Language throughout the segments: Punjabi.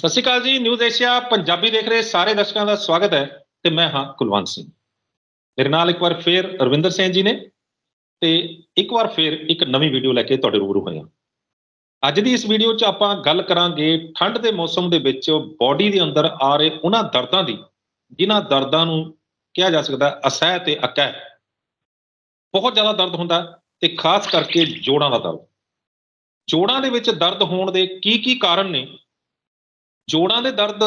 ਸਤਿ ਸ਼੍ਰੀ ਅਕਾਲ ਜੀ, ਨਿਊਜ਼ ਏਸ਼ੀਆ ਪੰਜਾਬੀ ਦੇਖ ਰਹੇ ਸਾਰੇ ਦਰਸ਼ਕਾਂ ਦਾ ਸਵਾਗਤ ਹੈ ਤੇ ਮੈਂ ਹਾਂ ਕੁਲਵੰਤ ਸਿੰਘ। ਮੇਰੇ ਨਾਲ ਇੱਕ ਵਾਰ ਫੇਰ ਰਵਿੰਦਰ ਸਿੰਘ ਜੀ ਨੇ ਤੇ ਇੱਕ ਵਾਰ ਫੇਰ ਇੱਕ ਨਵੀਂ ਵੀਡੀਓ ਲੈ ਕੇ ਤੁਹਾਡੇ ਰੂਬਰੂ ਹੋਏ ਹਾਂ। ਅੱਜ ਦੀ ਇਸ ਵੀਡੀਓ 'ਚ ਆਪਾਂ ਗੱਲ ਕਰਾਂਗੇ ਠੰਡ ਦੇ ਮੌਸਮ ਦੇ ਵਿੱਚ ਬਾਡੀ ਦੇ ਅੰਦਰ ਆ ਰਹੇ ਉਹਨਾਂ ਦਰਦਾਂ ਦੀ, ਜਿਨ੍ਹਾਂ ਦਰਦਾਂ ਨੂੰ ਕਿਹਾ ਜਾ ਸਕਦਾ ਅਸਹਿ ਤੇ ਅਕਹਿ। ਬਹੁਤ ਜ਼ਿਆਦਾ ਦਰਦ ਹੁੰਦਾ ਹੈ ਤੇ ਖਾਸ ਕਰਕੇ ਜੋੜਾਂ ਦਾ ਦਰਦ। ਜੋੜਾਂ ਦੇ ਵਿੱਚ ਦਰਦ ਹੋਣ ਦੇ ਕੀ ਕੀ ਕਾਰਨ ਨੇ ਜੋੜਾਂ ਦੇ ਦਰਦ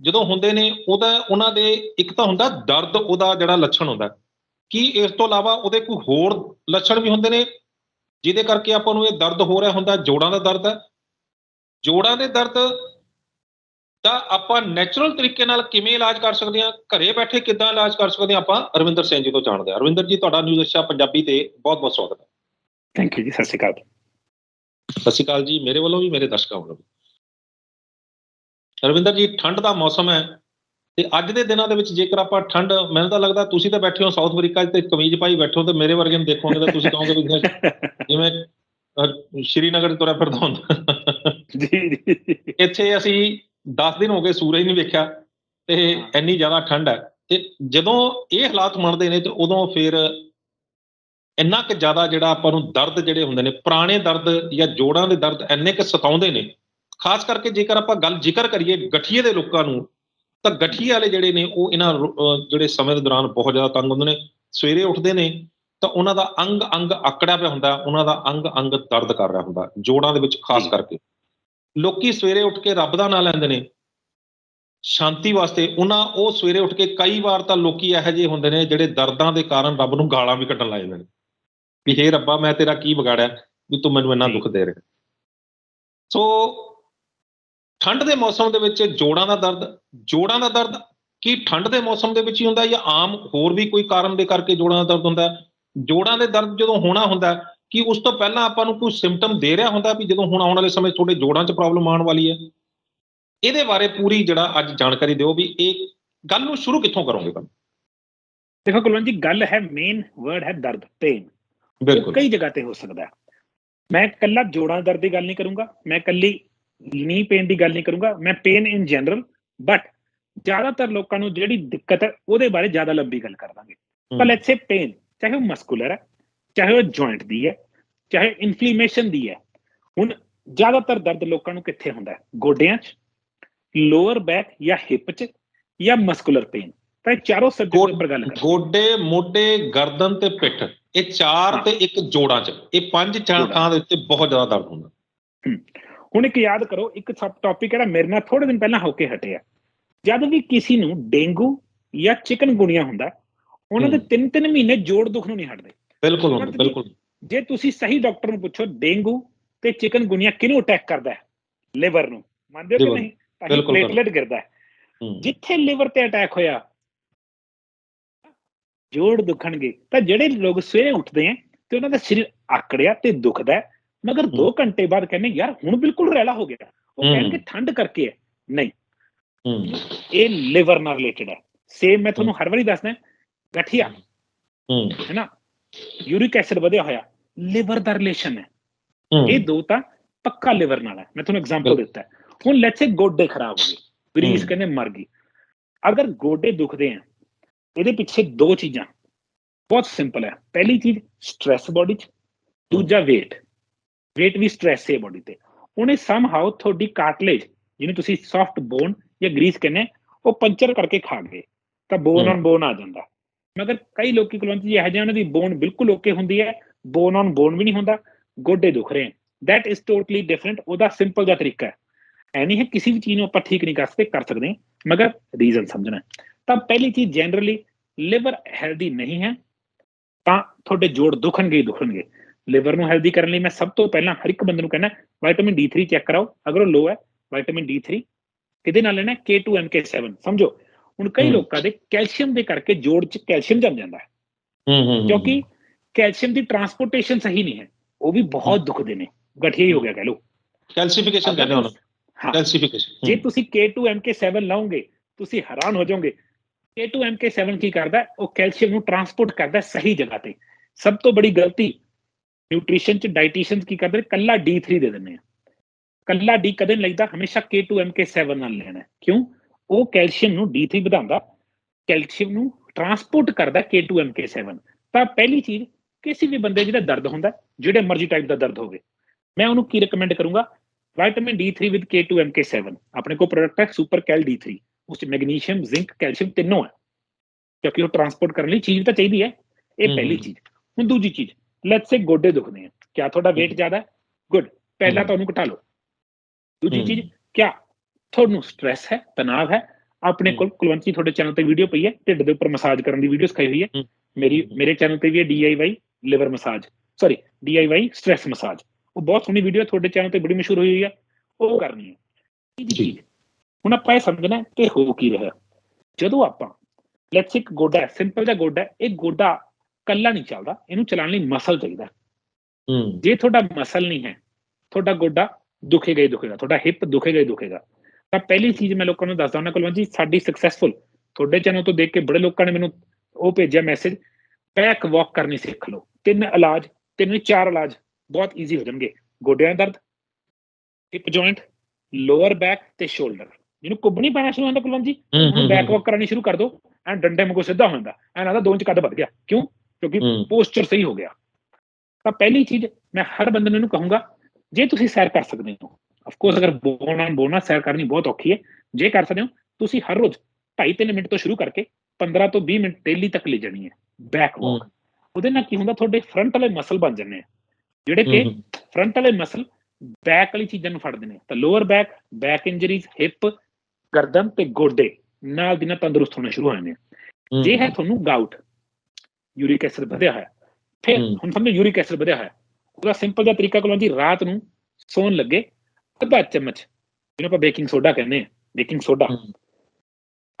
ਜਦੋਂ ਹੁੰਦੇ ਨੇ ਉਹਦਾ ਉਹਨਾਂ ਦੇ ਇੱਕ ਤਾਂ ਹੁੰਦਾ ਦਰਦ ਉਹਦਾ ਜਿਹੜਾ ਲੱਛਣ ਹੁੰਦਾ। ਕੀ ਇਸ ਤੋਂ ਇਲਾਵਾ ਉਹਦੇ ਕੋਈ ਹੋਰ ਲੱਛਣ ਵੀ ਹੁੰਦੇ ਨੇ? ਜਿਹਦੇ ਕਰਕੇ ਆਪਾਂ ਨੂੰ ਇਹ ਦਰਦ ਹੋ ਰਿਹਾ ਹੁੰਦਾ ਜੋੜਾਂ ਦਾ ਦਰਦ। ਹੈ ਜੋੜਾਂ ਦੇ ਦਰਦ ਤਾਂ ਆਪਾਂ ਨੈਚੁਰਲ ਤਰੀਕੇ ਨਾਲ ਕਿਵੇਂ ਇਲਾਜ ਕਰ ਸਕਦੇ ਹਾਂ? ਘਰੇ ਬੈਠੇ ਕਿੱਦਾਂ ਇਲਾਜ ਕਰ ਸਕਦੇ ਹਾਂ ਆਪਾਂ? ਅਰਵਿੰਦਰ ਸਿੰਘ ਜੀ ਤੋਂ ਜਾਣਦੇ ਹਾਂ। ਅਰਵਿੰਦਰ ਜੀ ਤੁਹਾਡਾ ਨਿਊਜ਼ ਅੱਛਾ ਪੰਜਾਬੀ ਤੇ ਬਹੁਤ ਬਹੁਤ ਸਵਾਗਤ ਹੈ। ਥੈਂਕ ਯੂ ਜੀ ਸਤਿ ਸ਼੍ਰੀ ਅਕਾਲ। ਸਤਿ ਸ਼੍ਰੀ ਅਕਾਲ ਜੀ ਮੇਰੇ ਵੱਲੋਂ ਵੀ ਮੇਰੇ ਦਰਸ਼ਕਾਂ ਵੱਲੋਂ ਵੀ। ਰਵਿੰਦਰ ਜੀ ਠੰਡ ਦਾ ਮੌਸਮ ਹੈ ਤੇ ਅੱਜ ਦੇ ਦਿਨਾਂ ਦੇ ਵਿੱਚ ਜੇਕਰ ਆਪਾਂ ਠੰਡ ਮੈਨੂੰ ਤਾਂ ਲੱਗਦਾ ਤੁਸੀਂ ਤਾਂ ਬੈਠੇ ਹੋ ਸਾਊਥ ਅਫਰੀਕਾ 'ਚ ਤੇ ਕਮੀਜ਼ ਪਾਈ ਬੈਠੇ ਤੇ ਮੇਰੇ ਵਰਗੇ ਨੂੰ ਦੇਖੋਗੇ ਤਾਂ ਤੁਸੀਂ ਕਹੋਗੇ ਵੀ ਜਿਵੇਂ- ਸ਼੍ਰੀਨਗਰ ਤੁਰਿਆ ਫਿਰਦਾ ਹੁੰਦਾ। ਜੀ ਜੀ। ਇੱਥੇ ਅਸੀਂ 10 ਦਿਨ ਹੋ ਗਏ ਸੂਰਜ ਨਹੀਂ ਵੇਖਿਆ ਤੇ ਇੰਨੀ ਜ਼ਿਆਦਾ ਠੰਡ ਹੈ ਤੇ ਜਦੋਂ ਇਹ ਹਾਲਾਤ ਬਣਦੇ ਨੇ ਤੇ ਉਦੋਂ ਫਿਰ ਇੰਨਾ ਕਿ ਜ਼ਿਆਦਾ ਜਿਹੜਾ ਆਪਾਂ ਨੂੰ ਦਰਦ ਜਿਹੜੇ ਹੁੰਦੇ ਨੇ ਪੁਰਾਣੇ ਦਰਦ ਜਾਂ ਜੋੜਾਂ ਦੇ ਦਰਦ ਇੰਨੇ ਕਿ ਸਤਾਉਂਦੇ ਨੇ ਖਾਸ ਕਰਕੇ ਜੇਕਰ ਆਪਾਂ ਗੱਲ ਜ਼ਿਕਰ ਕਰੀਏ ਗਠੀਏ ਦੇ ਲੋਕਾਂ ਨੂੰ ਤਾਂ ਗਠੀਏ ਵਾਲੇ ਜਿਹੜੇ ਨੇ ਉਹ ਇਹਨਾਂ ਜਿਹੜੇ ਸਮੇਂ ਦੇ ਦੌਰਾਨ ਬਹੁਤ ਜ਼ਿਆਦਾ ਤੰਗ ਹੁੰਦੇ ਨੇ ਸਵੇਰੇ ਉੱਠਦੇ ਨੇ ਤਾਂ ਉਹਨਾਂ ਦਾ ਅੰਗ ਅੰਗ ਆਕੜਿਆ ਪਿਆ ਹੁੰਦਾ ਉਹਨਾਂ ਦਾ ਅੰਗ ਅੰਗ ਦਰਦ ਕਰ ਰਿਹਾ ਹੁੰਦਾ ਜੋੜਾਂ ਦੇ ਵਿੱਚ ਖਾਸ। ਕਰਕੇ ਲੋਕੀ ਸਵੇਰੇ ਉੱਠ ਕੇ ਰੱਬ ਦਾ ਨਾਮ ਲੈਂਦੇ ਨੇ ਸ਼ਾਂਤੀ ਵਾਸਤੇ ਉਹਨਾਂ ਉਹ ਸਵੇਰੇ ਉੱਠ ਕੇ ਕਈ ਵਾਰ ਤਾਂ ਲੋਕੀ ਇਹੋ ਜਿਹੇ ਹੁੰਦੇ ਨੇ ਜਿਹੜੇ ਦਰਦਾਂ ਦੇ ਕਾਰਨ ਰੱਬ ਨੂੰ ਗਾਲਾਂ ਵੀ ਕੱਢਣ ਲੱਗ ਜਾਂਦੇ ਨੇ ਵੀ ਹੇ ਰੱਬਾ ਮੈਂ ਤੇਰਾ ਕੀ ਵਿਗਾੜਿਆ ਵੀ ਤੂੰ ਮੈਨੂੰ ਇੰਨਾ। ਦੁੱਖ ਦੇ ਰਿਹਾ ਸੋ ਠੰਡ ਦੇ ਮੌਸਮ ਦੇ ਵਿੱਚ ਜੋੜਾਂ ਦਾ ਦਰਦ ਜੋੜਾਂ ਦਾ ਦਰਦ ਕੀ ਠੰਡ ਦੇ ਮੌਸਮ ਦੇ ਵਿੱਚ ਹੀ ਹੁੰਦਾ ਜਾਂ ਆਮ ਹੋਰ ਵੀ ਕੋਈ ਕਾਰਨ ਦੇ ਕਰਕੇ ਜੋੜਾਂ ਦਾ ਦਰਦ ਹੁੰਦਾ? ਜੋੜਾਂ ਦੇ ਦਰਦ ਜਦੋਂ ਹੋਣਾ ਹੁੰਦਾ ਕੀ ਉਸ ਤੋਂ ਪਹਿਲਾਂ ਆਪਾਂ ਨੂੰ ਕੋਈ ਸਿੰਪਟਮ ਦੇ ਰਿਹਾ ਹੁੰਦਾ ਵੀ ਜਦੋਂ ਹੁਣ ਆਉਣ ਵਾਲੇ ਸਮੇਂ ਤੁਹਾਡੇ ਜੋੜਾਂ 'ਚ ਪ੍ਰੋਬਲਮ ਆਉਣ ਵਾਲੀ ਹੈ? ਇਹਦੇ ਬਾਰੇ ਪੂਰੀ ਜਿਹੜਾ ਅੱਜ ਜਾਣਕਾਰੀ ਦਿਓ ਵੀ ਇਹ ਗੱਲ ਨੂੰ ਸ਼ੁਰੂ ਕਿੱਥੋਂ ਕਰੋਗੇ ਤੁਹਾਨੂੰ ਦੇਖੋ ਕੁਲਵੰਤ ਜੀ ਗੱਲ ਹੈ ਮੇਨ ਵਰਡ ਹੈ ਦਰਦ ਪੇਨ ਬਿਲਕੁਲ। ਕਈ ਜਗ੍ਹਾ ਤੇ ਹੋ ਸਕਦਾ ਹੈ। ਮੈਂ ਕੱਲਾ ਜੋੜਾਂ ਦਰਦ ਦੀ ਗੱਲ ਨਹੀਂ ਕਰੂੰਗਾ ਮੈਂ ਕੱਲੀ ਨੀ ਪੇਨ ਦੀ ਗੱਲ ਨਹੀਂ ਕਰੂੰਗਾ ਮੈਂ ਪੇਨ ਇਨ ਜਨਰਲ ਬਟ ਜ਼ਿਆਦਾਤਰ ਲੋਕਾਂ ਨੂੰ ਜਿਹੜੀ ਦਿੱਕਤ ਹੈ ਉਹਦੇ ਬਾਰੇ ਜ਼ਿਆਦਾ ਲੰਬੀ ਗੱਲ ਕਰ ਦਾਂਗੇ। ਪਰ ਲੈਟਸ ਸੇ ਪੇਨ ਚਾਹੇ ਉਹ ਮਸਕੂਲਰ ਹੈ ਚਾਹੇ ਉਹ ਜੁਆਇੰਟ ਦੀ ਹੈ ਚਾਹੇ ਇਨਫਲੇਮੇਸ਼ਨ ਦੀ ਹੈ ਹੁਣ ਜ਼ਿਆਦਾਤਰ ਦਰਦ ਲੋਕਾਂ ਨੂੰ ਕਿੱਥੇ ਹੁੰਦਾ ਹੈ? ਗੋਡਿਆਂ 'ਚ ਲੋਅਰ ਬੈਕ ਜਾਂ ਹਿਪ 'ਚ ਜਾਂ ਮਸਕੂਲਰ ਪੇਨ ਤਾਂ ਇਹ ਚਾਰੋਂ ਸਬਜੈਕਟ ਉੱਪਰ ਗੱਲ ਕਰ ਗੋਡੇ ਮੋਢੇ ਗਰਦਨ ਤੇ ਪਿੱਠ ਇਹ ਚਾਰ। ਤੇ ਇੱਕ ਜੋੜਾਂ 'ਚ ਇਹ ਪੰਜ। ਥਾਂ ਦੇ ਉੱਤੇ ਬਹੁਤ ਜ਼ਿਆਦਾ ਦਰਦ ਹੁੰਦਾ। ਹੁਣ ਇੱਕ ਯਾਦ ਕਰੋ ਇੱਕ ਸਬ ਟੌਪਿਕ ਜਿਹੜਾ ਮੇਰੇ ਨਾਲ ਥੋੜੇ ਦਿਨ ਪਹਿਲਾਂ ਹੋ ਕੇ ਹਟਿਆ ਜਦ ਵੀ ਕਿਸੇ ਨੂੰ ਡੇਂਗੂ ਜਾਂ ਚਿਕਨਗੁਨੀਆ ਹੁੰਦਾ ਉਹਨਾਂ ਦੇ ਹਮ। 3-3 ਮਹੀਨੇ ਜੋੜ ਦੁੱਖ ਨੂੰ ਨਹੀਂ ਹਟਦੇ। ਬਿਲਕੁਲ ਬਿਲਕੁਲ। ਜੇ ਤੁਸੀਂ ਸਹੀ ਡਾਕਟਰ ਨੂੰ ਪੁੱਛੋ ਡੇਂਗੂ ਤੇ ਚਿਕਨਗੁਨੀਆ ਕਿਹਨੂੰ ਅਟੈਕ ਕਰਦਾ ਹੈ? ਲਿਵਰ ਨੂੰ। ਮੰਨਦੇ ਹੋ ਕਿ ਨਹੀਂ? ਤਾਂ ਪਲੇਟਲੇਟ ਗਿਰਦਾ। ਜਿੱਥੇ ਲਿਵਰ ਤੇ ਅਟੈਕ ਹੋਇਆ ਜੋੜ ਦੁਖਣਗੇ। ਤਾਂ ਜਿਹੜੇ ਲੋਕ ਸਵੇਰੇ ਉੱਠਦੇ ਆ ਤੇ ਉਹਨਾਂ ਦਾ ਸਰੀਰ ਆਕੜਿਆ ਤੇ ਦੁਖਦਾ ਹੈ, ਮਗਰ 2 ਘੰਟੇ ਬਾਅਦ ਕਹਿੰਦੇ ਯਾਰ ਹੁਣ ਬਿਲਕੁਲ ਰੈਲਾ ਹੋ ਗਿਆ ਉਹ। ਕਹਿਣਗੇ ਠੰਡ ਕਰਕੇ ਹੈ ਨਹੀਂ ਇਹ ਲਿਵਰ ਨਾਲ ਰਿਲੇਟਡ ਹੈ ਸੇਮ ਮੈਂ ਤੁਹਾਨੂੰ ਹਰ ਵਾਰੀ ਦੱਸਦਾ ਗਠੀਆ ਹੂੰ ਨਾ ਯੂਰਿਕ ਐਸਿਡ ਵਧਿਆ ਹੋਇਆ ਲਿਵਰ ਦਾ ਰਿਲੇਸ਼ਨ ਹੈ ਇਹ ਦੋ ਤਾਂ ਪੱਕਾ ਲਿਵਰ ਨਾਲ ਹੈ ਮੈਂ ਤੁਹਾਨੂੰ ਐਗਜ਼ਾਮਪਲ। ਦਿੱਤਾ। ਹੁਣ ਲੈਟਸ ਸੇ ਗੋਡੇ ਖਰਾਬ ਹੋ ਗਏ ਗਰੀਸ ਹੂੰ। ਕਹਿੰਦੇ ਮਰ ਗਈ ਅਗਰ ਗੋਡੇ ਦੁਖਦੇ ਆ ਇਹਦੇ ਪਿੱਛੇ ਦੋ ਚੀਜ਼ਾਂ ਬਹੁਤ ਸਿੰਪਲ ਹੈ ਪਹਿਲੀ ਚੀਜ਼ ਸਟ्रेस ਬੋਡੀ 'ਚ ਦੂਜਾ weight weight ਵੀ ਸਟ्रेस ਹੈ ਬੋਡੀ ਤੇ। ਉਹਨੇ ਸਮ ਹਾਉ ਤੁਹਾਡੀ ਕਾਰਟਲੇਜ ਜਿਹਨੂੰ ਤੁਸੀਂ ਸੌਫਟ ਬੋਨ ਜਾਂ ਗਰੀਸ ਕਹਿੰਦੇ ਉਹ ਪੰਚਰ ਕਰਕੇ ਖਾ ਗਏ। ਤਾਂ ਬੋਨ। ਔਨ ਬੋਨ ਆ ਜਾਂਦਾ। ਮਗਰ ਕਈ ਲੋਕੀ ਕੁਲਵੰਤ ਜੀ ਇਹੋ ਜਿਹੇ ਉਹਨਾਂ ਦੀ ਬੋਨ ਬਿਲਕੁਲ ਓਕੇ ਹੁੰਦੀ ਹੈ ਬੋਨ ਔਨ ਬੋਨ ਵੀ ਨਹੀਂ ਹੁੰਦਾ ਗੋਡੇ ਦੁਖ ਰਹੇ ਦੈਟ ਇਜ਼ ਟੋਟਲੀ ਡਿਫਰੈਂਟ ਉਹਦਾ ਸਿੰਪਲ ਦਾ ਤਰੀਕਾ ਹੈ। ਐ ਨਹੀਂ ਹੈ ਕਿਸੇ ਵੀ ਚੀਜ਼ ਨੂੰ ਆਪਾਂ ਠੀਕ ਨਹੀਂ ਕਰ ਸਕਦੇ ਕਰ ਸਕਦੇ ਮਗਰ ਰੀਜ਼ਨ ਸਮਝਣਾ। ਤਾਂ ਪਹਿਲੀ ਚੀਜ਼ ਜਨਰਲੀ ਲਿਵਰ ਹੈਲਦੀ ਨਹੀਂ ਹੈ ਤਾਂ ਤੁਹਾਡੇ ਜੋੜ ਦੁਖਣਗੇ ਹੀ ਦੁਖਣਗੇ। ਲਿਵਰ ਨੂੰ ਹੈਲਦੀ ਕਰਨ ਲਈ ਮੈਂ ਸਭ ਤੋਂ ਪਹਿਲਾਂ ਹਰ ਇੱਕ ਬੰਦੇ ਨੂੰ ਕਹਿੰਦਾ ਵਿਟਾਮਿਨ D3 ਚੈੱਕ ਕਰਾਓ ਅਗਰ ਉਹ ਲੋ ਹੈ ਵਿਟਾਮਿਨ D3 ਕਿਹਦੇ ਨਾਲ ਲੈਣਾ ਹੈ? K2MK7 ਸਮਝੋ? ਹੁਣ ਕਈ। ਲੋਕਾਂ ਦੇ ਕੈਲਸ਼ੀਅਮ ਦੇ ਕਰਕੇ ਜੋੜ 'ਚ ਕੈਲਸ਼ੀਅਮ ਜੰਮ ਜਾਂਦਾ ਹੈ। ਹੂੰ ਹੂੰ ਕਿਉਂਕਿ ਕੈਲਸ਼ੀਅਮ ਦੀ ਟਰਾਂਸਪੋਰਟੇਸ਼ਨ ਸਹੀ ਨਹੀਂ ਹੈ ਉਹ ਵੀ ਬਹੁਤ ਦੁਖਦੇ ਨੇ ਗਠੀਆ ਹੀ ਹੋ ਗਿਆ ਕਹ ਲਓ। ਕੈਲਸੀਫਿਕੇਸ਼ਨ ਕਹਿੰਦੇ ਉਹਨੂੰ। ਕੈਲਸੀਫਿਕੇਸ਼ਨ ਜੇ ਤੁਸੀਂ K2MK7 ਲਾਓਗੇ ਤੁਸੀਂ ਹੈਰਾਨ ਹੋ ਜਾਓਗੇ। K2MK7 ਕੀ ਕਰਦਾ ਹੈ? ਉਹ ਕੈਲਸ਼ੀਅਮ ਨੂੰ ਟਰਾਂਸਪੋਰਟ ਕਰਦਾ ਹੈ ਸਹੀ ਜਗ੍ਹਾ ਤੇ। ਸਭ ਤੋਂ ਬੜੀ ਗਲਤੀ ਨਿਊਟ੍ਰੀਸ਼ਨ ਚ ਡਾਈਟੀਸ਼ੀਅਨਸ ਕੀ ਕਰਦੇ ਨੇ? ਕੱਲਾ D3 ਦੇ ਦਿੰਦੇ ਆ। ਕੱਲਾ ਡੀ ਕਦੇ ਨਹੀਂ ਲਈਦਾ ਹਮੇਸ਼ਾ K2MK7 ਨਾਲ ਲੈਣਾ। ਕਿਉਂ? ਉਹ ਕੈਲਸ਼ੀਅਮ ਨੂੰ D3 ਵਧਾਉਂਦਾ ਕੈਲਸ਼ੀਅਮ ਨੂੰ ਟਰਾਂਸਪੋਰਟ ਕਰਦਾ K2MK7 ਤਾਂ ਪਹਿਲੀ ਚੀਜ਼ ਕਿਸੇ ਵੀ ਬੰਦੇ ਜਿਹਦਾ ਦਰਦ ਹੁੰਦਾ ਜਿਹੜੇ ਮਰਜ਼ੀ ਟਾਈਪ ਦਾ ਦਰਦ ਹੋਵੇ ਮੈਂ ਉਹਨੂੰ ਕੀ ਰეკਮੈਂਡ ਕਰੂੰਗਾ? ਵਿਟਾਮਿਨ D3 ਵਿਦ K2MK7 ਆਪਣੇ ਕੋਲ ਪ੍ਰੋਡਕਟ ਹੈ ਸੁਪਰ ਕੈਲ D3 ਉਸ ਚ ਮੈਗਨੀਸ਼ੀਅਮ ਜ਼ਿੰਕ ਕੈਲਸ਼ੀਅਮ ਤਿੰਨੋਂ ਹੈ। ਕਿਉਂਕਿ ਉਹ ਟਰਾਂਸਪੋਰਟ ਕਰਨ ਲਈ ਚੀਜ਼ ਤਾਂ ਚਾਹੀਦੀ ਹੈ। ਇਹ। ਪਹਿਲੀ ਚੀਜ਼। ਹੁਣ ਦੂਜੀ ਚੀਜ਼ ਲੈਟਸ ਸੇ ਗੋਡੇ ਦੁਖਦੇ ਆ। ਕਿਆ ਤੁਹਾਡਾ weight ਜ਼ਿਆਦਾ ਹੈ? ਗੁੱਡ ਪਹਿਲਾਂ। ਤਾਂ ਉਹਨੂੰ ਘਟਾ ਲਓ। ਦੂਜੀ। ਚੀਜ਼ ਕਿਆ ਤੁਹਾਨੂੰ ਸਟ੍ਰੈਸ ਹੈ ਤਣਾਅ ਹੈ? ਆਪਣੇ ਕੋਲ ਕੁਲਵੰਤ ਤੁਹਾਡੇ ਚੈਨਲ ਤੇ ਵੀਡੀਓ ਪਈ ਹੈ। ਢਿੱਡ ਦੇ ਉੱਪਰ ਮਸਾਜ ਕਰਨ ਦੀ ਵੀਡੀਓ ਸਿਖਾਈ ਹੋਈ ਹੈ। ਮੇਰੀ। ਮੇਰੇ ਚੈਨਲ ਤੇ ਵੀ ਹੈ DIY liver massage sorry DIY stress massage ਉਹ ਬਹੁਤ ਸੋਹਣੀ ਵੀਡੀਓ ਤੁਹਾਡੇ ਚੈਨਲ ਤੇ ਬੜੀ ਮਸ਼ਹੂਰ ਹੋਈ ਹੋਈ ਹੈ। ਉਹ ਕਰਨੀ ਹੈ। ਜੀ। ਚੀਜ਼ ਹੁਣ ਆਪਾਂ ਇਹ ਸਮਝਣਾ ਕਿ ਹੋ ਕੀ ਰਿਹਾ। ਜਦੋਂ ਆਪਾਂ ਲੈਟਸ ਇੱਕ ਗੋਡਾ ਸਿੰਪਲ ਜਿਹਾ ਗੋਡਾ ਇਹ ਗੋਡਾ ਕੱਲਾ ਨਹੀਂ ਚੱਲਦਾ ਇਹਨੂੰ ਚਲਾਉਣ ਲਈ ਮਸਲ ਚਾਹੀਦਾ ਹੂੰ। ਜੇ ਤੁਹਾਡਾ ਮਸਲ ਨਹੀਂ ਹੈ ਤੁਹਾਡਾ ਗੋਡਾ ਦੁਖੇਗਾ ਹੀ ਦੁਖੇਗਾ ਤੁਹਾਡਾ ਹਿੱਪ ਦੁਖੇਗਾ ਹੀ ਦੁਖੇਗਾ। ਤਾਂ ਪਹਿਲੀ ਚੀਜ਼ ਮੈਂ ਲੋਕਾਂ ਨੂੰ ਦੱਸਦਾ ਉਹਨਾਂ ਕੋਲ ਜੀ ਸਾਡੀ ਸਕਸੈਸਫੁਲ ਤੁਹਾਡੇ ਚੈਨਲ ਤੋਂ ਦੇਖ ਕੇ ਬੜੇ ਲੋਕਾਂ ਨੇ ਮੈਨੂੰ ਉਹ ਭੇਜਿਆ ਮੈਸੇਜ ਬੈਕ ਵਾਕ ਕਰਨੀ ਸਿੱਖ ਲਓ। ਤਿੰਨ ਇਲਾਜ ਤਿੰਨ ਚਾਰ ਇਲਾਜ ਬਹੁਤ ਈਜ਼ੀ ਹੋ ਜਾਣਗੇ। ਗੋਡਿਆਂ ਦਾ ਦਰਦ ਹਿਪ ਜੁਆਇੰਟ ਲੋਅਰ ਬੈਕ ਤੇ ਸ਼ੋਲਡਰ ਜਿਹਨੂੰ ਕੁੱਬਣੀ ਪੈਣਾ ਸ਼ੁਰੂ ਹੁੰਦਾ ਕੁਲਵੰਤ ਜੀ ਬੈਕ ਵਾਕ ਕਰਨੀ ਸ਼ੁਰੂ ਕਰ ਦਿਓ ਐਂ ਡੰਡੇ ਵਾਂਗੂ ਸਿੱਧਾ ਹੋ ਜਾਂਦਾ ਐਂ ਲੱਗਦਾ ਦੋ ਇੰਚ ਕੱਦ ਵੱਧ ਗਿਆ। ਕਿਉਂ? ਕਿਉਂਕਿ ਪੋਸਚਰ ਸਹੀ ਹੋ ਗਿਆ ਤਾਂ ਪਹਿਲੀ ਚੀਜ਼ ਮੈਂ ਹਰ ਬੰਦੇ ਨੂੰ ਕਹੂੰਗਾ ਜੇ ਤੁਸੀਂ ਸੈਰ ਕਰ ਸਕਦੇ ਹੋ ਆਫ ਕੋਰਸ ਅਗਰ ਬੋਨ ਆਨ ਬੋਨਾ ਸੈਰ ਕਰਨੀ ਬਹੁਤ ਔਖੀ ਹੈ ਜੇ ਕਰ ਸਕਦੇ ਹੋ ਤੁਸੀਂ ਹਰ ਰੋਜ਼ 2.5 ਮਿੰਟ ਤੋਂ ਸ਼ੁਰੂ ਕਰਕੇ 15 ਤੋਂ 20 ਮਿੰਟ ਡੇਲੀ ਤੱਕ ਲੈ ਜਾਣੀ ਹੈ ਬੈਕ ਵਾਕ ਉਹਦੇ ਨਾਲ ਕੀ ਹੁੰਦਾ ਤੁਹਾਡੇ ਫਰੰਟ ਵਾਲੇ ਮਸਲ ਬਣ ਜਾਂਦੇ ਆ ਜਿਹੜੇ ਕਿ ਫਰੰਟ ਵਾਲੇ ਮਸਲ ਬੈਕ ਵਾਲੀ ਚੀਜ਼ਾਂ ਨੂੰ ਫੜਦੇ ਨੇ ਤਾਂ lower back back injuries hip ਗਰਦਨ ਤੇ ਗੋਡੇ ਨਾਲ ਦੀ ਨਾਲ ਤੰਦਰੁਸਤ ਹੋਣੇ ਸ਼ੁਰੂ ਹੋ ਜਾਂਦੇ ਆ ਜੇ ਹੈ ਤੁਹਾਨੂੰ ਗਾਊਟ ਯੂਰਿਕ ਐਸਿਡ ਵਧਿਆ ਹੋਇਆ ਫਿਰ। ਹੁਣ ਸਮਝੋ ਯੂਰਿਕ ਐਸਿਡ ਵਧਿਆ ਹੋਇਆ ਉਹਦਾ ਸਿੰਪਲ ਜਿਹਾ ਤਰੀਕਾ ਕੋਲੋਂ ਜੀ ਰਾਤ ਨੂੰ ਸੌਣ ਲੱਗੇ ਅੱਧਾ ਚਮਚ ਜਿਹਨੂੰ ਆਪਾਂ ਬੇਕਿੰਗ ਸੋਡਾ ਕਹਿੰਦੇ ਆ ਬੇਕਿੰਗ ਸੋਡਾ।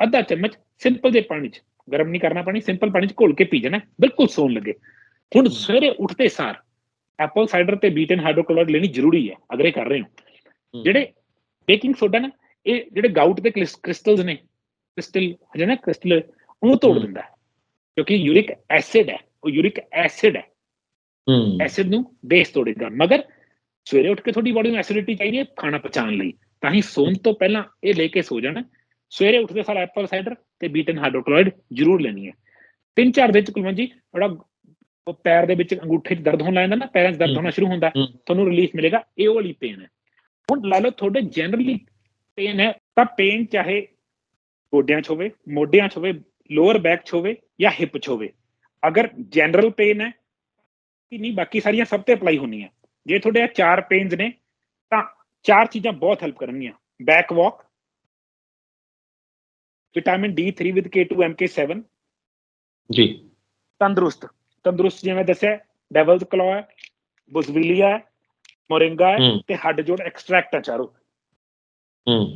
ਅੱਧਾ ਚਮਚ ਸਿੰਪਲ ਜਿਹੇ ਪਾਣੀ 'ਚ ਗਰਮ ਨਹੀਂ ਕਰਨਾ ਪਾਣੀ ਸਿੰਪਲ ਪਾਣੀ 'ਚ ਘੋਲ ਕੇ ਪੀ ਜਾਣਾ ਬਿਲਕੁਲ ਸੌਣ ਲੱਗੇ ਹੁਣ। ਸਵੇਰੇ ਉੱਠਦੇ ਸਾਰ ਐਪਲ ਸਾਈਡਰ ਤੇ ਬੀਟਨ ਹਾਈਡਰੋਕਲੋਰਾਈਡ ਲੈਣੀ ਜ਼ਰੂਰੀ ਹੈ ਅਗਰ ਇਹ ਕਰ ਰਹੇ ਹੋ ਜਿਹੜੇ ਬੇਕਿੰਗ ਸੋਡਾ ਨਾ ਇਹ ਜਿਹੜੇ ਗਾਊਟ ਦੇ ਕ੍ਰਿਸਟਲਸ ਨੇ ਕ੍ਰਿਸਟਲ ਹੈ ਨਾ ਕ੍ਰਿਸਟਲ ਉਹਨੂੰ ਤੋੜ। ਦਿੰਦਾ ਹੈ ਕਿਉਂਕਿ ਯੂਰਿਕ ਐਸਿਡ ਹੈ ਉਹ ਯੂਰਿਕ ਐਸਿਡ ਹੈ। ਹੂੰ। ਐਸਿਡ ਨੂੰ ਬੇਸ ਤੋੜੇਗਾ ਮਗਰ ਸਵੇਰੇ ਉੱਠ ਕੇ ਤੁਹਾਡੀ ਬਾਡੀ ਨੂੰ ਐਸਿਡਿਟੀ ਚਾਹੀਦੀ ਹੈ ਖਾਣਾ ਪਚਾਉਣ ਲਈ। ਤਾਂ ਹੀ ਸੌਣ ਤੋਂ ਪਹਿਲਾਂ ਇਹ ਲੈ ਕੇ ਸੋ ਜਾਣਾ। ਸਵੇਰੇ ਉੱਠਦੇ ਸਾਰ ਐਪਲ ਸਾਈਡਰ ਤੇ ਬੀਟਨ ਹਾਈਡਰੋਕਲੋਰਾਈਡ ਜ਼ਰੂਰ ਲੈਣੀ ਹੈ। ਤਿੰਨ ਚਾਰ ਦਿਨ ਚ ਕੁਲਵੰਤ ਜੀ ਜਿਹੜਾ ਉਹ ਪੈਰ ਦੇ ਵਿੱਚ ਅੰਗੂਠੇ 'ਚ ਦਰਦ ਹੋਣ ਲੱਗ ਜਾਂਦਾ ਨਾ ਪੈਰਾਂ 'ਚ ਦਰਦ। ਹੋਣਾ ਸ਼ੁਰੂ ਹੁੰਦਾ। ਤੁਹਾਨੂੰ ਰਿਲੀਫ ਮਿਲੇਗਾ ਇਹ ਵਾਲੀ ਪੇਨ ਹੈ। ਹੁਣ ਲਾ ਲਓ ਤੁਹਾਡੇ ਜਨਰਲੀ ਪੇਨ ਹੈ ਤਾਂ ਪੇਨ ਚਾਹੇ ਗੋਡਿਆਂ 'ਚ ਹੋਵੇ ਮੋਢਿਆਂ 'ਚ ਹੋਵੇ ਲੋਅਰ ਬੈਕ 'ਚ ਹੋਵੇ ਜਾਂ ਹਿਪ 'ਚ ਹੋਵੇ ਅਗਰ ਜਨਰਲ ਪੇਨ ਹੈ ਕਿ ਨਹੀਂ ਬਾਕੀ ਸਾਰੀਆਂ ਸਭ ਤੇ ਅਪਲਾਈ ਹੋਣੀਆਂ ਜੇ ਤੁਹਾਡੇ ਇਹ ਚਾਰ ਪੇਨਸ ਨੇ ਤਾਂ ਚਾਰ ਚੀਜ਼ਾਂ ਬਹੁਤ ਹੈਲਪ ਕਰਨਗੀਆਂ back walk vitamin D3 with K2MK7 ਜੀ ਤੰਦਰੁਸਤ ਤੰਦਰੁਸਤ ਜਿਵੇਂ ਦੱਸਿਆ ਡੈਵਲਸ ਕਲੋ ਹੈ ਬੁਜ਼ਵੀਲੀਆ ਹੈ ਮੋਰਿੰਗਾ ਹੈ ਹੂੰ ਤੇ ਹੱਡ ਜੋੜ ਐਕਸਟ੍ਰੈਕਟ ਹੈ ਚਾਰੋ ਹੂੰ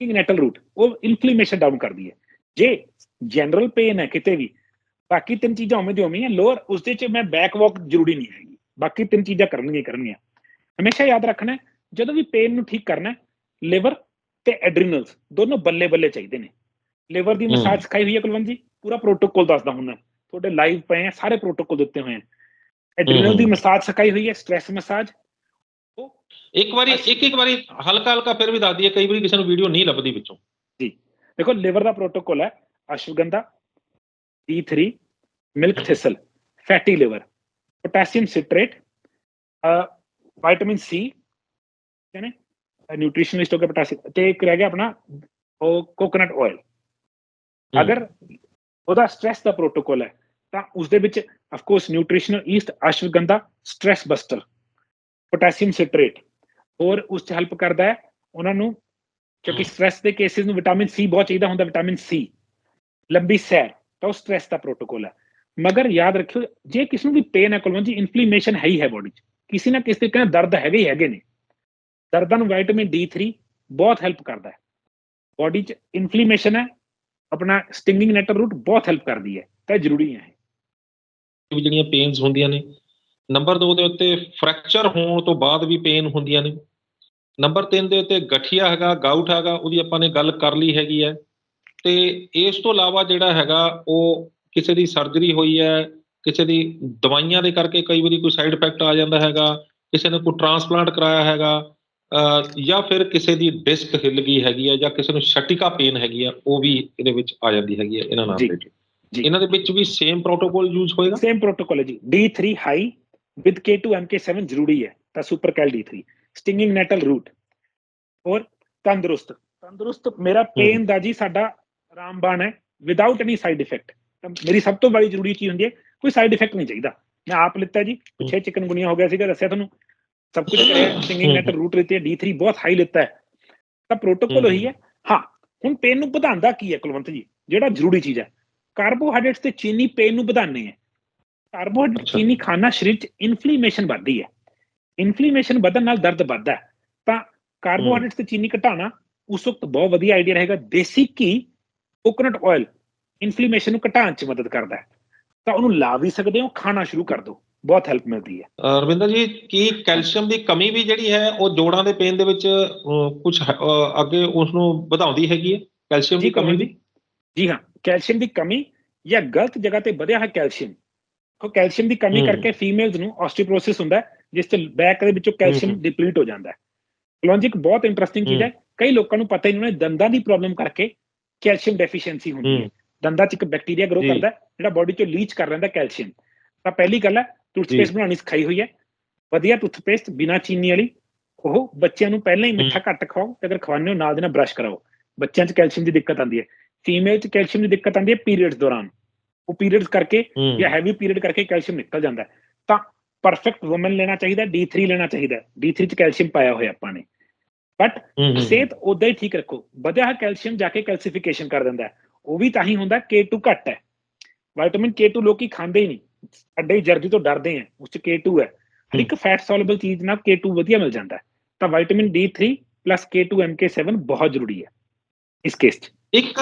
ਨੈਟਲ ਰੂਟ ਉਹ ਇਨਫਲੇਮੇਸ਼ਨ ਡਾਊਨ ਕਰਦੀ ਹੈ ਜੇ ਜਨਰਲ ਪੇਨ ਹੈ ਕਿਤੇ ਵੀ ਬਾਕੀ ਤਿੰਨ ਚੀਜ਼ਾਂ ਉਵੇਂ ਦੀ ਉਵੇਂ ਹੀ ਲੋਅਰ ਉਸ ਦੇ ਚ ਮੈਂ ਬੈਕ ਵਾਕ ਜ਼ਰੂਰੀ ਨਹੀਂ ਹੈਗੀ ਬਾਕੀ ਤਿੰਨ ਚੀਜ਼ਾਂ ਕਰਨਗੀਆਂ ਕਰਨਗੀਆਂ ਹਮੇਸ਼ਾ ਯਾਦ ਰੱਖਣਾ ਜਦੋਂ ਵੀ ਪੇਨ ਨੂੰ ਠੀਕ ਕਰਨਾ ਲਿਵਰ ਤੇ ਐਡਰੀਨਲਸ ਦੋਨੋਂ ਬੱਲੇ ਬੱਲੇ ਚਾਹੀਦੇ ਨੇ। ਲਿਵਰ ਦੀ। ਮਸਾਜ ਸਿਖਾਈ ਹੋਈ ਹੈ ਕੁਲਵੰਤ ਜੀ ਪੂਰਾ ਪ੍ਰੋਟੋਕੋਲ ਦੱਸਦਾ ਹੁੰਦਾ ਤੁਹਾਡੇ ਲਾਈਵ ਪਏ ਆ ਸਾਰੇ ਪ੍ਰੋਟੋਕੋਲ ਦਿੱਤੇ ਹੋਏ ਆ ਐਡਰੀਨਲ। ਦੀ ਮਸਾਜ ਸਿਖਾਈ ਹੋਈ ਹੈ ਸਟ੍ਰੈਸ ਮਸਾਜ ਉਹ ਇੱਕ ਵਾਰੀ ਇੱਕ ਇੱਕ ਵਾਰੀ ਹਲਕਾ ਹਲਕਾ ਫਿਰ ਵੀ ਦੱਸ ਦਈਏ ਕਈ ਵਾਰੀ ਕਿਸੇ ਨੂੰ ਵੀਡੀਓ ਨਹੀਂ ਲੱਭਦੀ ਵਿੱਚੋਂ। ਦੇਖੋ ਲਿਵਰ ਦਾ ਪ੍ਰੋਟੋਕੋਲ ਹੈ ashwagandha D3 milk thistle fatty liver potassium citrate vitamin C ਕਹਿੰਦੇ ਨਿਊਟ੍ਰੀਸ਼ਨਲਿਸਟ ਹੋ ਗਿਆ ਪੋਟਾਸ਼ੀਅਮ ਤੇ ਇੱਕ ਰਹਿ ਗਿਆ ਆਪਣਾ ਉਹ ਕੋਕੋਨਟ ਆਇਲ। ਅਗਰ ਉਹਦਾ ਸਟ੍ਰੈਸ ਦਾ ਪ੍ਰੋਟੋਕੋਲ ਹੈ ਤਾਂ ਉਸ ਦੇ ਵਿੱਚ of course nutritional yeast ashwagandha stress buster potassium citrate ਹੋਰ ਉਸ ਚ ਹੈਲਪ ਕਰਦਾ ਹੈ ਉਹਨਾਂ ਨੂੰ ਕਿਉਂਕਿ। ਸਟ੍ਰੈਸ ਦੇ ਕੇਸਿਸ ਨੂੰ ਵਿਟਾਮਿਨ ਸੀ ਬਹੁਤ ਚਾਹੀਦਾ ਹੁੰਦਾ ਵਿਟਾਮਿਨ ਸੀ ਲੰਬੀ ਸੈਰ ਤਾਂ ਉਹ ਸਟ੍ਰੈਸ ਦਾ ਪ੍ਰੋਟੋਕੋਲ ਹੈ ਮਗਰ ਯਾਦ ਰੱਖਿਓ ਜੇ ਕਿਸ ਨੂੰ ਵੀ ਪੇਨ ਹੈ ਕੁਲਵੰਤ ਜੀ ਇਨਫਲੇਮੇਸ਼ਨ ਹੈ ਹੀ ਹੈ ਬੋਡੀ 'ਚ। ਕਿਸੇ ਨਾ ਕਿਸੇ ਤਰੀਕੇ ਨਾਲ ਦਰਦ ਹੈਗੇ ਹੀ ਹੈਗੇ ਨੇ ਦਰਦਾਂ ਨੂੰ ਵਿਟਾਮਿਨ D3 ਬਹੁਤ ਹੈਲਪ ਕਰਦਾ ਹੈ ਬੋਡੀ 'ਚ ਇਨਫਲੇਮੇਸ਼ਨ ਹੈ ਆਪਣਾ ਸਟਿੰਗਿੰਗ ਨੈਟਰ ਰੂਟ ਬਹੁਤ ਹੈਲਪ ਕਰਦੀ ਹੈ ਤਾਂ ਇਹ ਜ਼ਰੂਰੀ ਹੈ ਵੀ ਜਿਹੜੀਆਂ ਪੇਨਸ ਹੁੰਦੀਆਂ ਨੇ ਨੰਬਰ 2 ਦੇ ਉੱਤੇ ਫ੍ਰੈਕਚਰ ਹੋਣ ਤੋਂ ਬਾਅਦ ਵੀ ਪੇਨ ਹੁੰਦੀਆਂ ਨੇ। ਨੰਬਰ 3 ਦੇ ਉੱਤੇ ਗਠੀਆ ਹੈਗਾ ਗਾਊਟ ਹੈਗਾ ਉਹਦੀ ਆਪਾਂ ਨੇ ਗੱਲ ਕਰ ਲਈ ਹੈਗੀ ਹੈ। ਤੇ ਇਸ ਤੋਂ ਇਲਾਵਾ ਜਿਹੜਾ ਹੈਗਾ ਉਹ ਕਿਸੇ ਦੀ ਸਰਜਰੀ ਹੋਈ ਹੈ ਕਿਸੇ ਦੀ ਦਵਾਈਆਂ ਦੇ ਕਰਕੇ ਕਈ ਵਾਰੀ ਕੋਈ ਸਾਈਡ ਇਫੈਕਟ ਆ ਜਾਂਦਾ ਹੈਗਾ ਕਿਸੇ ਨੇ ਕੋਈ ਟਰਾਂਸਪਲਾਂਟ ਕਰਾਇਆ ਹੈਗਾ ਜਾਂ ਫਿਰ ਕਿਸੇ ਦੀ ਡਿਸਕ ਹਿੱਲ ਗਈ ਹੈਗੀ ਹੈ ਜਾਂ ਕਿਸੇ ਨੂੰ ਛਟਿਕਾ ਪੇਨ ਹੈਗੀ ਆ ਉਹ ਵੀ ਇਹਦੇ ਵਿੱਚ ਆ ਜਾਂਦੀ ਹੈਗੀ ਹੈ ਇਹਨਾਂ ਨਾਲ। ਜੀ। ਇਹਨਾਂ ਦੇ ਵਿੱਚ ਵੀ ਸੇਮ ਪ੍ਰੋਟੋਕੋਲ ਯੂਜ਼ ਹੋਏਗਾ? ਸੇਮ ਪ੍ਰੋਟੋਕੋਲ ਹੈ ਜੀ। D3 high with K2 MK7 ਜ਼ਰੂਰੀ ਹੈ। ਤਾਂ super cal D3 stinging nettle root ਔਰ ਤੰਦਰੁਸਤ। ਤੰਦਰੁਸਤ ਮੇਰਾ ਪੇਨ ਦਾ ਜੀ ਸਾਡਾ ਰਾਮਬਾਣ ਹੈ ਵਿਦਆਊਟ ਐਨੀ ਸਾਈਡ ਇਫੈਕਟ ਮੇਰੀ ਸਭ ਤੋਂ ਬੜੀ ਜ਼ਰੂਰੀ ਚੀਜ਼ ਹੁੰਦੀ ਹੈ ਕੋਈ ਸਾਈਡ ਇਫੈਕਟ ਨਹੀਂ ਚਾਹੀਦਾ। ਮੈਂ ਆਪ ਲਿੱਤਾ ਜੀ ਪਿੱਛੇ ਚਿਕਨ ਗੁਨੀਆ ਹੋ ਗਿਆ ਸੀਗਾ ਦੱਸਿਆ ਤੁਹਾਨੂੰ। ਸਭ ਕੁਝ ਕਰਿਆ ਸਟਿੰਗਿੰਗ ਨੈਟਲ ਰੂਟ ਲਿੱਤੇ D3 ਬਹੁਤ ਹਾਈ ਲਿੱਤਾ ਹੈ। ਤਾਂ ਪ੍ਰੋਟੋਕੋਲ ਉਹੀ ਹੈ। ਹਾਂ ਹੁਣ ਪੇਨ ਨੂੰ ਵਧਾਉਂਦਾ ਕੀ ਹੈ ਕੁਲਵੰਤ ਜੀ? ਜਿਹੜਾ ਜ਼ਰੂਰੀ ਚੀਜ਼ ਹੈ। ਕਾਰਬੋਹਾਈਡਰੇਟਸ ਤੇ ਚੀਨੀ ਪੇਨ ਨੂੰ ਵਧਾਉਂਦੇ ਹੈ ਕਾਰਬੋਹਾਈਡਰੇਟ। ਚੀਨੀ ਖਾਣਾ ਸਰੀਰ 'ਚ ਇਨਫਲੇਮੇਸ਼ਨ ਵੱਧਦੀ ਹੈ। ਇਨਫਲੇਮੇਸ਼ਨ ਵਧਣ ਨਾਲ ਦਰਦ ਵੱਧਦਾ ਤਾਂ ਕਾਰਬੋਹਾਈਡਰੇਟਸ ਤੇ ਚੀਨੀ ਘਟਾਉਣਾ ਉਸ ਵਕਤ ਬਹੁਤ ਵਧੀਆ ਆਈਡੀਆ ਰਹੇਗਾ। ਦੇਸੀ ਘੀ ਕੋਕੋਨਟ ਆਇਲ ਇਨਫਲੇਮੇਸ਼ਨ ਨੂੰ ਘਟਾਉਣ 'ਚ ਮਦਦ ਕਰਦਾ ਹੈ। ਤਾਂ ਉਹਨੂੰ ਲਾ ਵੀ ਸਕਦੇ ਹੋ ਖਾਣਾ ਸ਼ੁਰੂ ਕਰ ਦਿਓ। ਬਹੁਤ ਹੈਲਪ ਮਿਲਦੀ ਹੈ। ਰਵਿੰਦਰ ਜੀ ਕੀ ਕੈਲਸ਼ੀਅਮ ਦੀ ਕਮੀ ਵੀ ਜਿਹੜੀ ਹੈ ਉਹ ਜੋੜਾਂ ਦੇ ਪੇਨ ਦੇ ਵਿੱਚ ਕੁਝ ਅੱਗੇ ਉਸ ਨੂੰ ਵਧਾਉਂਦੀ ਹੈਗੀ ਹੈ? ਕੈਲਸ਼ੀਅਮ ਦੀ ਕਮੀ? ਵੀ ਜੀ ਹਾਂ ਕੈਲਸ਼ੀਅਮ ਦੀ ਕਮੀ ਜਾਂ ਗਲਤ ਜਗ੍ਹਾ ਤੇ ਵਧਿਆ ਹੈ ਕੈਲਸ਼ੀਅਮ। ਕੋ ਕੈਲਸ਼ੀਅਮ ਦੀ ਕਮੀ। ਕਰਕੇ ਫੀਮੇਲਸ ਨੂੰ ਆਸਟੀਓਪੋਰੋਸਿਸ ਹੁੰਦਾ ਹੈ। ਜਿਸ ਤੇ ਬੈਕ ਦੇ ਵਿੱਚੋਂ ਕੈਲਸ਼ੀਅਮ। ਡਿਪਲੀਟ ਹੋ। ਜਾਂਦਾ ਹੈ। ਬਹੁਤ ਇੰਟਰਸਟਿੰਗ ਚੀਜ਼ ਹੈ। ਕਈ ਲੋਕਾਂ ਨੂੰ ਪਤਾ ਹੀ ਨਹੀਂ ਉਹਨਾਂ ਦੰਦਾਂ ਦੀ ਪ੍ਰੋਬਲਮ ਕਰਕੇ ਕੈਲਸ਼ੀਅਮ ਡੈਫੀਸ਼ੀਐਂਸੀ ਹੁੰਦੀ ਹੈ। ਦੰਦਾਂ 'ਚ ਇੱਕ ਬੈਕਟੀਰੀਆ ਗਰੋ। ਕਰਦਾ ਜਿਹੜਾ ਬਾਡੀ 'ਚੋਂ ਲੀਚ ਕਰ ਲੈਂਦਾ ਕੈਲਸ਼ੀਅਮ ਤਾਂ ਪਹਿਲੀ ਗੱਲ ਹੈ ਟੂਥਪੇਸਟ ਬਣਾਉਣੀ ਸਿਖਾਈ ਹੋਈ ਹੈ। ਵਧੀਆ ਟੂਥਪੇਸਟ ਬਿਨਾ ਚੀਨੀ ਵਾਲੀ। ਉਹ ਬੱਚਿਆਂ ਨੂੰ ਪਹਿਲਾਂ ਹੀ ਮਿੱਠਾ ਘੱਟ ਖਵਾਓ ਤੇ ਅਗਰ ਖਵਾਉਂਦੇ ਹੋ ਨਾਲ ਦੇ ਨਾਲ ਬ੍ਰਸ਼ ਕਰਾਓ। ਬੱਚਿਆਂ 'ਚ ਕੈਲਸ਼ੀਅਮ ਦੀ ਦਿੱਕਤ ਆਉਂਦੀ ਹੈ। ਫੀਮੇਲ 'ਚ ਕੈਲਸ਼ੀਅਮ ਦੀ ਦਿੱਕਤ ਆਉਂਦੀ ਹੈ ਪੀਰੀਅਡਸ ਦੌਰਾਨ। ਉਹ ਪੀਰੀਅਡਸ ਕਰਕੇ ਜਾਂ ਹੈਵੀ ਪੀਰੀਅਡ ਕਰਕੇ ਕੈਲਸ਼ੀਅਮ ਨਿਕਲ ਜਾਂਦਾ ਹੈ। ਪਰਫੈਕਟ ਔਮਨ ਲੈਣਾ ਚਾਹੀਦਾ D3 ਲੈਣਾ ਚਾਹੀਦਾ। D3 ਚ ਕੈਲਸ਼ੀਅਮ ਪਾਇਆ ਹੋਇਆ ਆਪਾਂ ਨੇ। ਬਟ ਸਿਹਤ ਉਦਾਂ ਹੀ ਠੀਕ ਰੱਖੋ। ਵਧਿਆ ਕੈਲਸ਼ੀਅਮ ਜਾ ਕੇ ਕੈਲਸੀਫਿਕੇਸ਼ਨ ਕਰ ਦਿੰਦਾ। ਉਹ ਵੀ ਤਾਂ ਹੀ ਹੁੰਦਾ K2 ਘੱਟ ਹੈ। ਵਿਟਾਮਿਨ K2 ਲੋਕੀ ਖਾਂਦੇ ਹੀ ਨਹੀਂ। ਅੱਡੇ ਜਰਦੀ ਤੋਂ ਡਰਦੇ ਆ ਉਸ ਚ K2 ਹੈ। ਹਰ ਇੱਕ ਫੈਟ ਸੋਲੂਬਲ ਚੀਜ਼ ਨਾਲ K2 ਵਧੀਆ ਮਿਲ ਜਾਂਦਾ। ਤਾਂ ਵਿਟਾਮਿਨ D3 K2 MK7 ਬਹੁਤ ਜ਼ਰੂਰੀ ਹੈ। ਇਸ ਕੇਸ 'ਚ। ਇੱਕ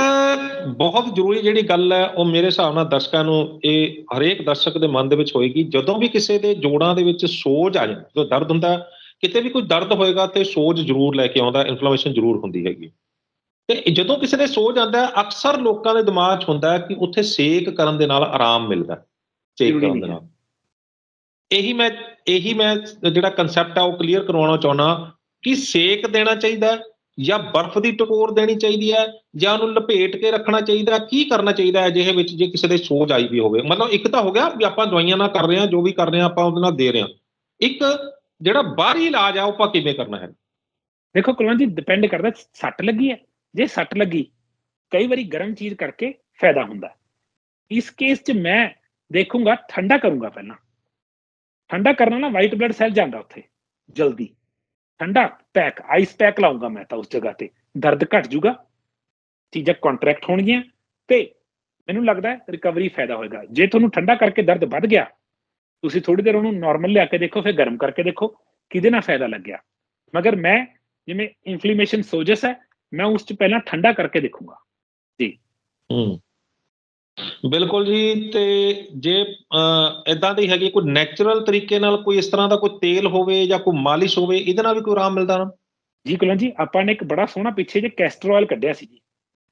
ਬਹੁਤ ਜ਼ਰੂਰੀ ਜਿਹੜੀ ਗੱਲ ਹੈ ਉਹ ਮੇਰੇ ਹਿਸਾਬ ਨਾਲ ਦਰਸ਼ਕਾਂ ਨੂੰ ਇਹ ਹਰੇਕ ਦਰਸ਼ਕ ਦੇ ਮਨ ਦੇ ਵਿੱਚ ਹੋਏਗੀ ਜਦੋਂ ਵੀ ਕਿਸੇ ਦੇ ਜੋੜਾਂ ਦੇ ਵਿੱਚ ਸੋਜ ਆ ਜਾਂਦੀ ਜਦੋਂ ਦਰਦ ਹੁੰਦਾ ਕਿਤੇ ਵੀ ਕੋਈ ਦਰਦ ਹੋਏਗਾ ਤੇ ਸੋਜ ਜ਼ਰੂਰ ਲੈ ਕੇ ਆਉਂਦਾ ਇਨਫਲੇਮੇਸ਼ਨ ਜ਼ਰੂਰ ਹੁੰਦੀ ਹੈਗੀ ਤੇ ਜਦੋਂ ਕਿਸੇ ਦੇ ਸੋਜ ਆਉਂਦਾ ਅਕਸਰ ਲੋਕਾਂ ਦੇ ਦਿਮਾਗ 'ਚ ਹੁੰਦਾ ਕਿ ਉੱਥੇ ਸੇਕ ਕਰਨ ਦੇ ਨਾਲ ਆਰਾਮ ਮਿਲਦਾ। ਸੇਕ ਕਰਨ ਦੇ ਨਾਲ ਇਹੀ ਮੈਂ ਇਹੀ ਮੈਂ ਜਿਹੜਾ ਕਨਸੈਪਟ ਆ ਉਹ ਕਲੀਅਰ ਕਰਵਾਉਣਾ ਚਾਹੁੰਦਾ ਕਿ ਸੇਕ ਦੇਣਾ ਚਾਹੀਦਾ ਜਾਂ ਬਰਫ਼ ਦੀ ਟਕੋਰ ਦੇਣੀ ਚਾਹੀਦੀ ਹੈ ਜਾਂ ਉਹਨੂੰ ਲਪੇਟ ਕੇ ਰੱਖਣਾ ਚਾਹੀਦਾ, ਕੀ ਕਰਨਾ ਚਾਹੀਦਾ ਹੈ ਅਜਿਹੇ ਵਿੱਚ ਜੇ ਕਿਸੇ ਦੇ ਸੋਜ ਆਈ ਵੀ ਹੋਵੇ? ਮਤਲਬ ਇੱਕ ਤਾਂ ਹੋ ਗਿਆ ਵੀ ਆਪਾਂ ਦਵਾਈਆਂ ਨਾਲ ਕਰ ਰਹੇ ਹਾਂ, ਜੋ ਵੀ ਕਰ ਰਹੇ ਹਾਂ, ਆਪਾਂ ਉਹਦੇ ਨਾਲ ਦੇ ਰਹੇ ਹਾਂ। ਇੱਕ ਜਿਹੜਾ ਬਾਹਰੀ ਇਲਾਜ ਆ, ਉਹ ਆਪਾਂ ਕਿਵੇਂ ਕਰਨਾ ਹੈ? ਦੇਖੋ ਕੁਲਵੰਤ ਜੀ ਡਿਪੈਂਡ ਕਰਦਾ ਸੱਟ ਲੱਗੀ ਹੈ। ਜੇ ਸੱਟ ਲੱਗੀ, ਕਈ ਵਾਰੀ ਗਰਮ ਚੀਜ਼ ਕਰਕੇ ਫਾਇਦਾ ਹੁੰਦਾ ਇਸ ਕੇਸ 'ਚ ਮੈਂ ਦੇਖੂੰਗਾ, ਠੰਡਾ ਕਰੂੰਗਾ ਪਹਿਲਾਂ। ਠੰਡਾ ਕਰਨਾ ਨਾ ਵਾਈਟ ਬਲੱਡ ਸੈੱਲ ਜਾਂਦਾ ਉੱਥੇ, ਜਲਦੀ। ਠੰਡਾ ਪੈਕ ਆਈਸ ਪੈਕ ਲਾਉਂਗਾ ਮੈਂ ਤਾਂ ਉਸ ਜਗ੍ਹਾ ਤੇ। ਦਰਦ ਘਟ ਜੂਗਾ, ਚੀਜ਼ਾਂ ਕੰਟਰੈਕਟ ਹੋਣਗੀਆਂ ਤੇ ਮੈਨੂੰ ਲੱਗਦਾ ਹੈ ਰਿਕਵਰੀ ਫਾਇਦਾ ਹੋਏਗਾ। ਜੇ ਤੁਹਾਨੂੰ ਠੰਡਾ ਕਰਕੇ ਦਰਦ ਵੱਧ ਗਿਆ, ਤੁਸੀਂ ਥੋੜੀ ਦੇਰ ਉਹਨੂੰ ਨਾਰਮਲ ਲਿਆ ਕੇ ਦੇਖੋ, ਫਿਰ ਗਰਮ ਕਰਕੇ ਦੇਖੋ ਕਿਹਦੇ ਨਾਲ ਫਾਇਦਾ ਲੱਗਿਆ। ਮਗਰ ਮੈਂ ਜਿਵੇਂ ਇਨਫਲੇਮੇਸ਼ਨ ਸੋਜਸ ਹੈ, ਮੈਂ ਉਸ ਚ ਪਹਿਲਾਂ ਠੰਡਾ ਕਰਕੇ ਦੇਖੂੰਗਾ। ਹੂੰ। ਬਿਲਕੁਲ ਜੀ ਤੇ ਜੇ ਇਦਾਂ ਦੀ ਹੈਗੀ ਕੋਈ ਨੈਚੁਰਲ ਤਰੀਕੇ ਨਾਲ ਕੋਈ ਇਸ ਤਰ੍ਹਾਂ ਦਾ ਕੋਈ ਤੇਲ ਹੋਵੇ ਜਾਂ ਕੋਈ ਮਾਲਿਸ਼ ਹੋਵੇ ਇਹਦੇ ਨਾਲ ਵੀ ਕੋਈ ਆਰਾਮ ਮਿਲਦਾ ਨਾ ਜੀ ਕੁਲਨ ਜੀ ਆਪਾਂ ਨੇ ਇੱਕ ਬੜਾ ਸੋਹਣਾ ਪਿੱਛੇ ਜੇ ਕੈਸਟਰ ਆਇਲ ਕੱਢਿਆ ਸੀ ਜੀ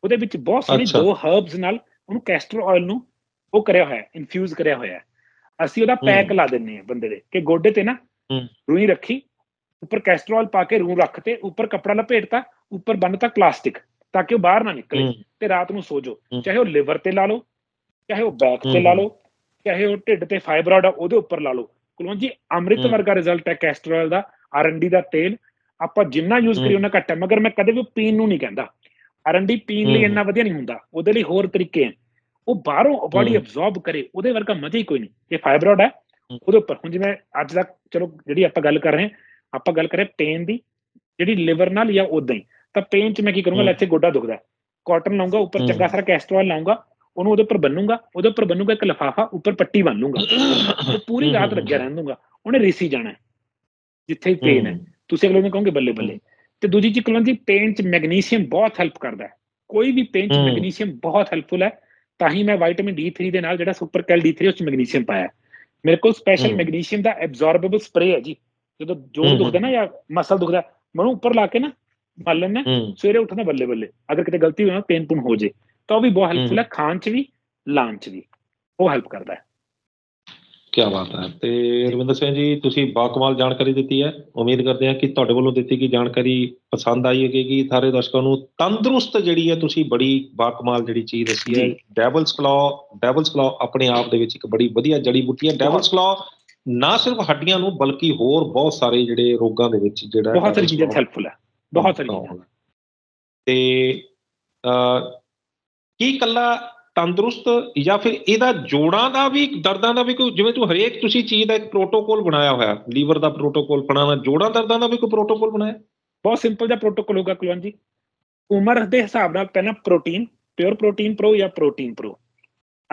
ਉਹਦੇ ਵਿੱਚ ਬਹੁਤ ਅੱਛਾ। ਦੋ ਹਰਬਸ ਨਾਲ ਉਹਨੂੰ ਕੈਸਟਰ ਆਇਲ ਨੂੰ ਉਹ ਕਰਿਆ ਹੋਇਆ ਹੈ ਇਨਫਿਊਜ਼ ਕਰਿਆ ਹੋਇਆ ਹੈ ਅਸੀਂ ਉਹਦਾ ਪੈਕ। ਲਾ ਦਿੰਨੇ ਆ ਬੰਦੇ ਦੇ ਕਿ ਗੋਡੇ ਤੇ ਨਾ। ਰੂਈ ਰੱਖੀ ਉੱਪਰ ਕੈਸਟਰ ਆਇਲ ਪਾ ਕੇ ਰੂ ਰੱਖ ਤੇ ਉੱਪਰ ਕੱਪੜਾ ਲਪੇਟਤਾ ਉੱਪਰ ਬੰਨਤਾ ਪਲਾਸਟਿਕ ਤਾਂ ਕਿ ਉਹ ਬਾਹਰ ਨਾ ਨਿਕਲੇ ਤੇ ਰਾਤ ਨੂੰ ਸੋ ਜਾਓ ਹੂੰ। ਚਾਹੇ ਉਹ ਲਿਵਰ ਤੇ ਲਾ ਲਓ ਚਾਹੇ ਉਹ ਬੈਕ ਤੇ। ਲਾ ਲਓ ਚਾਹੇ ਉਹ ਢਿੱਡ ਤੇ ਫਾਈਬਰੋਇਡ ਆ ਉਹਦੇ ਉੱਪਰ ਲਾ ਲਓ ਕੁਲਵੰਤ ਜੀ ਅੰਮ੍ਰਿਤ। ਵਰਗਾ ਰਿਜ਼ਲਟ ਹੈ ਕੈਸਟਰ ਆਇਲ ਦਾ ਆਰਐਨਡੀ ਦਾ ਤੇਲ ਆਪਾਂ ਜਿੰਨਾ ਯੂਜ਼ ਕਰੀਏ ਹੂੰ। ਉਹਨਾਂ ਘੱਟ ਹੈ ਮਗਰ ਮੈਂ ਕਦੇ ਵੀ ਪੀਣ ਨੂੰ ਨਹੀਂ ਕਹਿੰਦਾ ਆਰਐਨਡੀ ਪੀਣ ਲਈ। ਇੰਨਾ ਵਧੀਆ ਨਹੀਂ ਹੁੰਦਾ ਉਹਦੇ ਲਈ ਹੋਰ ਤਰੀਕੇ ਹਨ ਉਹ ਬਾਹਰੋਂ ਬਾਡੀ। ਅਬਜ਼ੌਰਬ ਕਰੇ ਉਹਦੇ ਵਰਗਾ ਮਜ਼ਾ ਹੀ ਕੋਈ ਨਹੀਂ ਇਹ ਫਾਈਬਰੋਇਡ ਹੈ। ਉਹਦੇ ਉੱਪਰ ਹੁਣ ਜਿਵੇਂ ਅੱਜ ਦਾ ਚਲੋ ਜਿਹੜੀ ਆਪਾਂ ਗੱਲ ਕਰ ਰਹੇ ਹਾਂ ਆਪਾਂ ਗੱਲ ਕਰ ਪੇਨ ਦੀ ਜਿਹੜੀ ਲਿਵਰ ਨਾਲ ਜਾਂ ਉਦਾਂ ਹੀ ਤਾਂ ਪੇਨ ਚ ਮੈਂ ਕੀ ਕਰੂੰਗਾ। ਲੈ ਇੱਥੇ ਗੋਡਾ ਦੁਖਦਾ ਕਾਟਨ ਲਾਉਂਗਾ ਉੱਪਰ। ਚੰਗਾ ਸਾਰਾ ਕੈਸਟਰ ਆਇਲ ਲਾਉਂਗਾ ਉਹਨੂੰ ਉਹਦੇ ਉੱਪਰ ਬੰਨੂੰਗਾ ਉਹਦੇ ਉੱਪਰ ਬੰਨੂੰਗਾ ਇੱਕ ਲਿਫਾਫਾ ਉੱਪਰ ਪੱਟੀ ਬੰਨ ਲੂੰਗਾ ਉਹ ਪੂਰੀ ਰਾਤ ਲੱਗਿਆ ਰਹਿਣ ਦੂੰਗਾ ਉਹਨੇ ਰੀਸੀ ਜਾਣਾ ਹੈ, ਜਿੱਥੇ ਪੇਨ ਹੈ। ਤੁਸੀਂ ਅਗਲੇ ਨੂੰ ਕਹੋਗੇ ਬੱਲੇ ਬੱਲੇ। ਤੇ ਦੂਜੀ ਚੀਜ਼ ਕੁਲਵੰਤ ਜੀ ਪੇਨ ਚ ਮੈਗਨੀਸ਼ੀਅਮ ਬਹੁਤ ਹੈਲਪ ਕਰਦਾ ਹੈ। ਕੋਈ ਵੀ ਪੇਨ ਚ। ਮੈਗਨੀਸ਼ੀਅਮ ਬਹੁਤ ਹੈਲਪਫੁਲ ਹੈ ਤਾਂ ਹੀ ਮੈਂ ਵਿਟਾਮਿਨ D3 ਦੇ ਨਾਲ ਜਿਹੜਾ ਸੁਪਰ ਕੈਲ D3 ਉਸ ਚ ਮੈਗਨੀਸ਼ੀਅਮ ਪਾਇਆ। ਮੇਰੇ ਕੋਲ ਸਪੈਸ਼ਲ। ਮੈਗਨੀਸ਼ੀਅਮ ਦਾ ਐਬਜ਼ੌਰਬੇਬਲ ਸਪਰੇ ਹੈ ਜੀ। ਜਦੋਂ ਜੋੜ ਦੁਖਦਾ ਨਾ ਜਾਂ ਮਸਲ ਦੁਖਦਾ ਮੈਂ ਉਹਨੂੰ ਉੱਪਰ ਲਾ ਕੇ ਨਾ ਮਲ ਲੈਣਾ ਸਵੇਰੇ ਉੱਠਣਾ ਬੱਲੇ ਬੱਲੇ। ਅਗਰ ਕਿਤੇ ਗਲਤੀ ਨਾ ਪੇਨ ਪੁਨ ਹੋ ਜੇ। ਤਾਂ ਉਹ ਵੀ ਬਹੁਤ ਹੈਲਪਫੁਲ ਹੂੰ। ਖਾਣ ਚ ਵੀ ਲਾਣ ਚ ਵੀ। ਉਹ ਹੈਲਪ ਕਰਦਾ ਹੈ। ਕੀ ਬਾਤ ਹੈ। ਤੇ ਰਵਿੰਦਰ ਸਿੰਘ ਜੀ ਤੁਸੀਂ ਬਾਕਮਾਲ ਜਾਣਕਾਰੀ ਦਿੱਤੀ ਹੈ। ਉਮੀਦ ਕਰਦੇ ਹਾਂ ਕਿ ਤੁਹਾਡੇ ਵੱਲੋਂ ਦਿੱਤੀ ਗਈ ਜਾਣਕਾਰੀ ਪਸੰਦ ਆਈ ਹੋਵੇਗੀ। ਸਾਰੇ ਦਰਸ਼ਕਾਂ ਨੂੰ ਤੰਦਰੁਸਤ ਜਿਹੜੀ ਹੈ ਤੁਸੀਂ ਬੜੀ ਬਾਕਮਾਲ ਜਿਹੜੀ ਚੀਜ਼ ਦੱਸੀ ਹੈ। ਡੈਵਲਸ ਕਲੋ ਡੈਵਲਸ ਕਲੋ ਆਪਣੇ ਆਪ ਦੇ ਵਿੱਚ ਇੱਕ ਬੜੀ ਵਧੀਆ ਜੜੀ ਬੂਟੀ ਹੈ। ਡੈਵਲਸ ਕਲੋ ਨਾ ਸਿਰਫ ਹੱਡੀਆਂ ਨੂੰ ਬਲਕਿ ਹੋਰ ਬਹੁਤ ਸਾਰੇ ਜਿਹੜੇ ਰੋਗਾਂ ਦੇ ਵਿੱਚ ਜਿਹੜਾ ਬਹੁਤ ਸਾਰੀ ਚੀਜ਼ਾਂ ਹੈਲਪਫੁਲ ਹੈ। ਬਹੁਤ ਸਾਰੀ ਤੇ ਕੀ ਕੱਲਾ ਤੰਦਰੁਸਤ ਜਾਂ ਫਿਰ ਇਹਦਾ ਜੋੜਾਂ ਦਾ ਵੀ ਦਰਦਾਂ ਦਾ ਵੀ ਕੋਈ ਜਿਵੇਂ ਤੂੰ ਹਰੇਕ ਤੁਸੀਂ ਚੀਜ਼ ਦਾ ਇੱਕ ਪ੍ਰੋਟੋਕੋਲ ਬਣਾਇਆ ਹੋਇਆ ਲੀਵਰ ਦਾ ਪ੍ਰੋਟੋਕੋਲ ਬਣਾਉਣਾ ਜੋੜਾਂ ਦਰਦਾਂ ਦਾ ਵੀ ਕੋਈ ਪ੍ਰੋਟੋਕੋਲ ਬਣਾਇਆ? ਬਹੁਤ ਸਿੰਪਲ ਜਿਹਾ ਪ੍ਰੋਟੋਕੋਲ ਹੋਗਾ ਕੁਲਵੰਤ ਜੀ। ਉਮਰ ਦੇ ਹਿਸਾਬ ਨਾਲ ਪਹਿਲਾਂ ਪ੍ਰੋਟੀਨ ਪਿਓਰ ਪ੍ਰੋਟੀਨ ਪ੍ਰੋ ਜਾਂ protein pro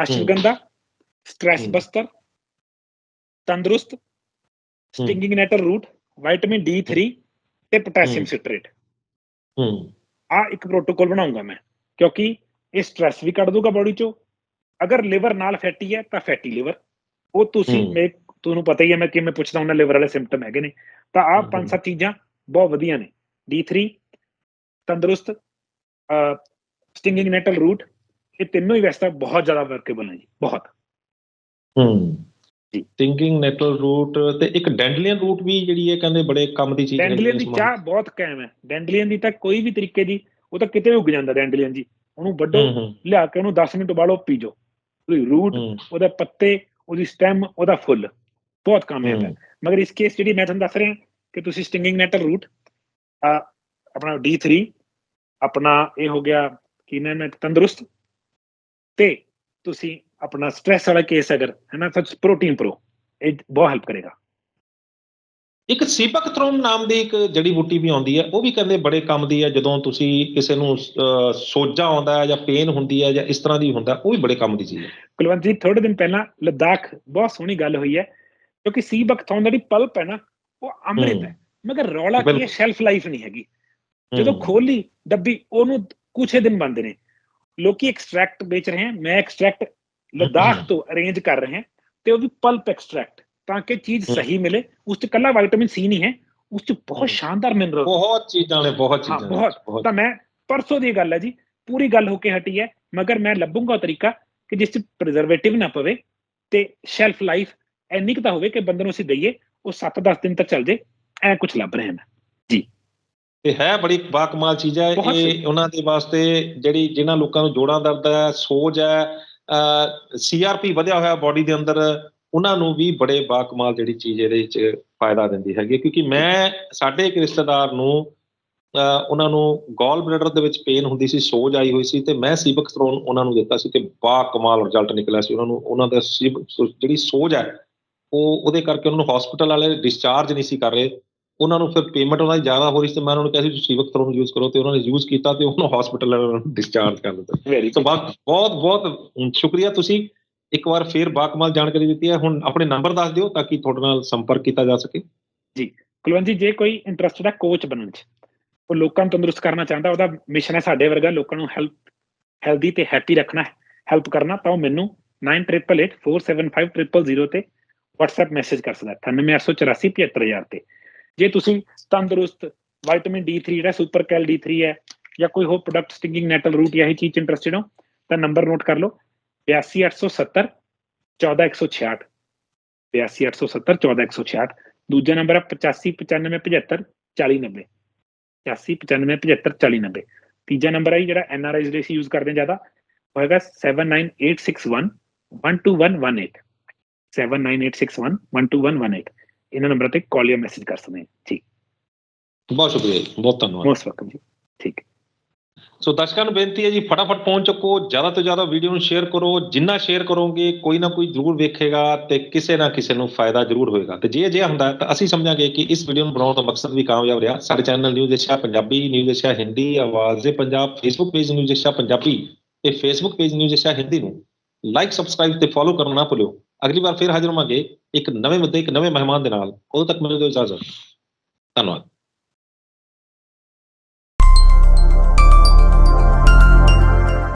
ashwagandha stress. Buster ਤੰਦਰੁਸਤ stinging nettle root vitamin D3 ਤੇ ਪੋਟਾਸ਼ੀਅਮ। ਸਿਟਰੇਟ ਹੂੰ। ਆ ਇੱਕ ਪ੍ਰੋਟੋਕੋਲ ਬਣਾਉਂਗਾ ਮੈਂ ਕਿਉਂਕਿ ਇਹ ਸਟ੍ਰੈਸ ਵੀ ਕੱਢ ਦੂਗਾ ਬਾਡੀ ਚੋਂ। ਅਗਰ ਲਿਵਰ ਨਾਲ ਫੈਟੀ ਹੈ ਤਾਂ ਫੈਟੀ ਲਿਵਰ ਉਹ ਤੁਸੀਂ। ਮੈਂ ਤੁਹਾਨੂੰ ਪਤਾ ਹੀ ਹੈ ਮੈਂ ਕਿਵੇਂ ਪੁੱਛਦਾ ਹੁੰਦਾ ਲਿਵਰ ਵਾਲੇ ਸਿੰਪਟਮ ਹੈਗੇ ਨੇ। ਤਾਂ ਆ ਹਮ। ਪੰਜ ਸੱਤ ਚੀਜ਼ਾਂ ਬਹੁਤ ਵਧੀਆ ਨੇ। D3 ਤੰਦਰੁਸਤ ਸਟਿੰਗਿੰਗ ਨੈਟਲ ਰੂਟ ਇਹ ਤਿੰਨੋਂ ਹੀ ਵੈਸੇ ਤਾਂ ਬਹੁਤ ਜ਼ਿਆਦਾ ਵਰਕੇਬਲ ਨੇ ਜੀ ਬਹੁਤ। ਹੂੰ। ਥਿੰਕਿੰਗ ਨੈਟਲ ਰੂਟ ਤੇ ਇੱਕ ਡੈਂਡਲੀਅਨ ਰੂਟ ਵੀ ਜਿਹੜੀ ਹੈ ਕਹਿੰਦੇ ਬੜੇ ਕੰਮ ਦੀ ਚੀਜ਼ ਹੈ ਡੈਂਡਲੀਅਨ ਦੀ ਚਾਹ ਬਹੁਤ ਕਾਇਮ ਹੈ। ਡੈਂਡਲੀਅਨ ਦੀ ਤਾਂ ਕੋਈ ਵੀ ਤਰੀਕੇ ਦੀ ਉਹ ਤਾਂ ਕਿਤੇ ਉੱਗ ਜਾਂਦਾ ਡੈਂਡਲੀਅਨ ਜੀ। ਉਹਨੂੰ ਵੱਢੋ ਲਿਆ ਕੇ ਉਹਨੂੰ 10 ਮਿੰਟ ਉਬਾਲੋ ਪੀ ਜਾਓ ਉਹਦੀ ਰੂਟ ਉਹਦੇ ਪੱਤੇ ਉਹਦੀ ਸਟੈਮ ਉਹਦਾ ਫੁੱਲ। ਬਹੁਤ ਕਾਮਯਾਬ ਹੈ ਮਗਰ ਇਸ ਕੇਸ ਜਿਹੜੀ ਮੈਂ ਤੁਹਾਨੂੰ ਦੱਸ ਰਿਹਾ ਕਿ ਤੁਸੀਂ ਸਟਿੰਗਿੰਗ ਨੈਟਲ ਰੂਟ ਆਪਣਾ D3 ਆਪਣਾ ਇਹ ਹੋ ਗਿਆ ਕੀ ਨਾਮ ਹੈ ਤੰਦਰੁਸਤ। ਤੇ ਤੁਸੀਂ ਆਪਣਾ ਸਟ੍ਰੈਸ ਵਾਲਾ ਕੇਸ ਅਗਰ ਹੈ ਨਾ ਤਾਂ ਪ੍ਰੋਟੀਨ ਪ੍ਰੋ ਇਹ ਬਹੁਤ ਹੈਲਪ ਕਰੇਗਾ। ਇੱਕ ਸੀਪਕ ਥਰੋਮ ਨਾਮ ਦੀ ਇੱਕ ਜੜੀ ਬੂਟੀ ਵੀ ਆਉਂਦੀ ਹੈ ਉਹ ਵੀ ਕਹਿੰਦੇ ਬੜੇ ਕੰਮ ਦੀ ਹੈ ਜਦੋਂ ਤੁਸੀਂ ਕਿਸੇ ਨੂੰ ਸੋਜਾ ਆਉਂਦਾ ਹੈ ਜਾਂ ਪੇਨ ਹੁੰਦੀ ਹੈ ਜਾਂ ਇਸ ਤਰ੍ਹਾਂ ਦੀ ਹੁੰਦਾ ਉਹ ਵੀ ਬੜੇ ਕੰਮ ਦੀ ਚੀਜ਼ ਹੈ। ਕੁਲਵੰਤ ਜੀ ਥੋੜੇ ਦਿਨ ਪਹਿਲਾਂ ਲੱਦਾਖ ਬਹੁਤ ਸੋਹਣੀ ਗੱਲ ਹੋਈ ਹੈ ਕਿਉਂਕਿ ਸੀ ਬਕਥੌਨ ਜਿਹੜੀ ਪਲਪ ਹੈ ਨਾ ਉਹ ਅੰਮ੍ਰਿਤ ਹੈ। ਮਗਰ ਰੌਲਾ ਕੀ ਹੈ। ਸ਼ੈਲਫ ਲਾਈਫ ਨਹੀਂ ਹੈਗੀ। ਜਦੋਂ ਖੋਲੀ ਡੱਬੀ ਉਹਨੂੰ ਕੁਛ ਦਿਨ ਬੰਦ ਨੇ। ਲੋਕੀ ਐਕਸਟ੍ਰੈਕਟ ਵੇਚ ਰਹੇ ਹਨ ਮੈਂ ਐਕਸਟ੍ਰੈਕਟ ਲਦਾਖ ਤੋਂ ਅਰੇਂਜ ਕਰ ਰਹੇ ਹਾਂ ਤੇ ਉਹ ਵੀ ਪਲਪ ਐਕਸਟ੍ਰੈਕਟ ਤਾਂ ਕਿ ਚੀਜ਼। ਸਹੀ ਮਿਲੇ ਉਸ ਚ ਕੱਲਾ ਵਿਟਾਮਿਨ ਸੀ ਨਹੀਂ ਹੈ ਉਸ ਚ। ਬਹੁਤ ਸ਼ਾਨਦਾਰ ਮਿਨਰਲ ਬਹੁਤ ਚੀਜ਼ਾਂ ਨੇ ਬਹੁਤ ਚੀਜ਼ਾਂ ਨੇ, ਬਹੁਤ। ਤਾਂ ਮੈਂ ਪਰਸੋਂ ਦੀ ਗੱਲ ਹੈ ਜੀ ਪੂਰੀ ਗੱਲ ਹੋ ਕੇ ਹਟੀ ਹੈ ਮਗਰ ਮੈਂ ਲੱਭੂੰਗਾ ਤਰੀਕਾ ਕਿ ਜਿਸ ਚ ਪ੍ਰੀਜ਼ਰਵੇਟਿਵ ਨਾ ਪਵੇ ਤੇ ਸ਼ੈਲਫ ਲਾਈਫ ਇੰਨੀ ਕੁ ਤਾਂ ਹੋਵੇ ਕਿ ਬੰਦੇ ਨੂੰ ਅਸੀਂ ਦਈਏ ਉਹ 7-10 ਦਿਨ ਤੱਕ ਚੱਲ ਜੇ ਐ ਕੁਝ ਲੱਭ ਰਹੇ ਹਾਂ ਮੈਂ ਤੇ ਹੈ ਬੜੀ ਬਾਕਮਾਲ ਚੀਜ਼ ਹੈ ਇਹ। ਉਹਨਾਂ ਦੇ ਵਾਸਤੇ ਜਿਹੜੀ ਜਿਨ੍ਹਾਂ ਲੋਕਾਂ ਨੂੰ ਜੋੜਾਂ ਦਰਦ ਹੈ ਸੋਜ ਹੈ ਸੀਆਰਪੀ ਵਧਿਆ ਹੋਇਆ ਬਾਡੀ ਦੇ ਅੰਦਰ ਉਹਨਾਂ ਨੂੰ ਵੀ ਬੜੇ ਬਾਕਮਾਲ ਜਿਹੜੀ ਚੀਜ਼ ਇਹਦੇ ਵਿੱਚ ਫਾਇਦਾ ਦਿੰਦੀ ਹੈਗੀ। ਕਿਉਂਕਿ ਮੈਂ ਸਾਡੇ ਇੱਕ ਰਿਸ਼ਤੇਦਾਰ ਨੂੰ ਉਹਨਾਂ ਨੂੰ ਗੋਲ ਬਲੈਡਰ ਦੇ ਵਿੱਚ ਪੇਨ ਹੁੰਦੀ ਸੀ ਸੋਜ ਆਈ ਹੋਈ ਸੀ ਤੇ ਮੈਂ ਸੀਬਕ ਥਰੋਨ ਉਹਨਾਂ ਨੂੰ ਦਿੱਤਾ ਸੀ ਤੇ ਬਾ ਕਮਾਲ ਰਿਜ਼ਲਟ ਨਿਕਲਿਆ ਸੀ। ਉਹਨਾਂ ਨੂੰ ਉਹਨਾਂ ਦਾ ਜਿਹੜੀ ਸੋਜ ਹੈ ਉਹ ਉਹਦੇ ਕਰਕੇ ਉਹਨਾਂ ਨੂੰ ਹਸਪੀਟਲ ਵਾਲੇ ਡਿਸਚਾਰਜ ਨਹੀਂ ਸੀ ਕਰ ਰਹੇ। ਉਹਨਾਂ ਨੂੰ ਫਿਰ ਪੇਮੈਂਟ ਉਹਨਾਂ ਦੀ ਜ਼ਿਆਦਾ ਹੋ ਰਹੀ ਸੀ ਤੇ ਮੈਂ ਉਹਨਾਂ ਨੂੰ ਕਿਹਾ ਸੀ ਤੁਸੀਂ ਸੀਵਕ ਥਰੋਨ ਯੂਜ਼ ਕਰੋ ਤੇ ਉਹਨਾਂ ਨੇ ਯੂਜ਼ ਕੀਤਾ ਤੇ ਉਹਨੂੰ ਹਸਪੀਟਲ ਵਾਲਿਆਂ ਨੂੰ ਡਿਸਚਾਰਜ ਕਰ ਦਿੱਤਾ। ਸੋ ਬਹੁਤ ਬਹੁਤ ਸ਼ੁਕਰੀਆ ਤੁਸੀਂ। ਇੱਕ ਵਾਰ ਫੇਰ ਬਾਕਮਾਲ ਜਾਣਕਾਰੀ ਦਿੱਤੀ ਹੈ। ਹੁਣ ਆਪਣੇ ਨੰਬਰ ਦੱਸ ਦਿਓ ਤਾਂ ਕਿ ਤੁਹਾਡੇ ਨਾਲ ਸੰਪਰਕ ਕੀਤਾ ਜਾ ਸਕੇ। ਕੁਲਵੰਤ ਜੀ, ਜੇ ਕੋਈ ਇੰਟਰਸਟਡ ਹੈ ਕੋਚ ਬਣਨ ਚ, ਉਹ ਲੋਕਾਂ ਨੂੰ ਤੰਦਰੁਸਤ ਕਰਨਾ ਚਾਹੁੰਦਾ, ਉਹਦਾ ਮਿਸ਼ਨ ਹੈ ਸਾਡੇ ਵਰਗਾ ਲੋਕਾਂ ਨੂੰ ਹੈਲਪ ਹੈਲਦੀ ਤੇ ਹੈਪੀ ਰੱਖਣਾ ਹੈ। ਹੈਲਪ ਕਰਨਾ ਤਾਂ ਉਹ ਮੈਨੂੰ 9888475000 ਤੇ WhatsApp ਮੈਸੇਜ ਕਰ ਸਕਦਾ 9884475000 ਤੇ। ਜੇ ਤੁਸੀਂ ਤੰਦਰੁਸਤ ਵਿਟਾਮਿਨ D3 ਜਿਹੜਾ ਸੁਪਰ ਕੈਲ D3 ਹੈ ਜਾਂ ਕੋਈ ਹੋਰ ਪ੍ਰੋਡਕਟ ਸਟਿੰਗਿੰਗ ਨੈਟਲ ਰੂਟ ਜਾਂ ਇਹ ਚੀਜ਼ ਇੰਟਰਸਟਡ ਹੋ, ਤਾਂ ਨੰਬਰ ਨੋਟ ਕਰ ਲਓ। 82870 14166 82870 14166 ਦੂਜਾ ਨੰਬਰ ਹੈ 859575 4090 859575 ਤੀਜਾ ਨੰਬਰ ਹੈ ਜੀ ਜਿਹੜਾ ਐਨਆਰਆਈ ਜਿਹੜੇ ਅਸੀਂ ਯੂਜ਼ ਕਰਦੇ ਹਾਂ ਜ਼ਿਆਦਾ ਉਹ ਹੈਗਾ 79861 12118 79861 ਇਹਨਾਂ ਨੰਬਰਾਂ ਤੇ ਕਾਲ ਜਾਂ ਮੈਸੇਜ ਕਰ ਸਕਦੇ ਹਾਂ ਠੀਕ ਬਹੁਤ ਸ਼ੁਕਰੀਆ ਜੀ ਬਹੁਤ ਧੰਨਵਾਦ ਮੋਸਟ ਵੈਲਕਮ ਜੀ ਠੀਕ ਸੋ ਦਰਸ਼ਕਾਂ ਨੂੰ ਬੇਨਤੀ ਹੈ ਜੀ, ਫਟਾਫਟ ਪਹੁੰਚ ਚੱਕੋ, ਜ਼ਿਆਦਾ ਤੋਂ ਜ਼ਿਆਦਾ ਵੀਡੀਓ ਨੂੰ ਸ਼ੇਅਰ ਕਰੋ, ਜਿੰਨਾ ਸ਼ੇਅਰ ਕਰੋਗੇ, ਕੋਈ ਨਾ ਕੋਈ ਜ਼ਰੂਰ ਵੇਖੇਗਾ ਤੇ ਕਿਸੇ ਨਾ ਕਿਸੇ ਨੂੰ ਫਾਇਦਾ ਜ਼ਰੂਰ ਹੋਏਗਾ। ਤੇ ਜੇ ਅਜਿਹਾ ਹੁੰਦਾ ਤਾਂ ਅਸੀਂ ਸਮਝਾਂਗੇ ਕਿ ਇਸ ਵੀਡੀਓ ਨੂੰ ਬਣਾਉਣ ਦਾ ਮਕਸਦ ਵੀ ਕਾਮਯਾਬ ਰਿਹਾ। ਸਾਡੇ channel news Asia Punjabi news Asia Hindi Awaaze Punjab Facebook page news Asia Punjabi ਤੇ Facebook page news Asia Hindi ਨੂੰ ਲਾਈਕ ਸਬਸਕ੍ਰਾਈਬ ਤੇ ਫੋਲੋ ਕਰਨਾ ਨਾ ਭੁੱਲਿਓ। ਅਗਲੀ ਵਾਰ ਫਿਰ ਹਾਜ਼ਰ ਹੋਵਾਂਗੇ ਇੱਕ ਨਵੇਂ ਮੁੱਦੇ, ਇੱਕ ਨਵੇਂ ਮਹਿਮਾਨ ਦੇ ਨਾਲ। ਉਦੋਂ ਤੱਕ ਮੈਨੂੰ ਦਿਓ ਇਜਾਜ਼ਤ। ਧੰਨਵਾਦ।